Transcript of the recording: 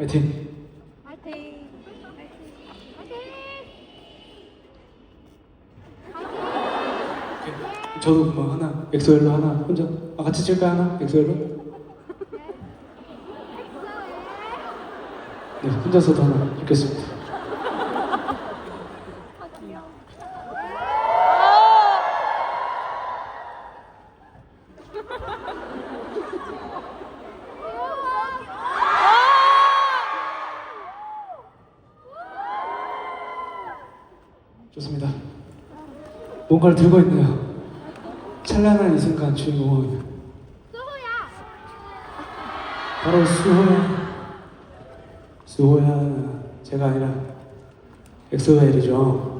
화이팅! 저도 뭐 하나 엑소엘로 하나 혼자 아 같이 칠까요 하나 엑소엘로? 네 혼자서도 하나 읽겠습니다. 좋습니다. 뭔가를 들고 있네요. 찬란한 이 순간 주인공은 바로 수호야. 수호야. 제가 아니라 엑소엘이죠.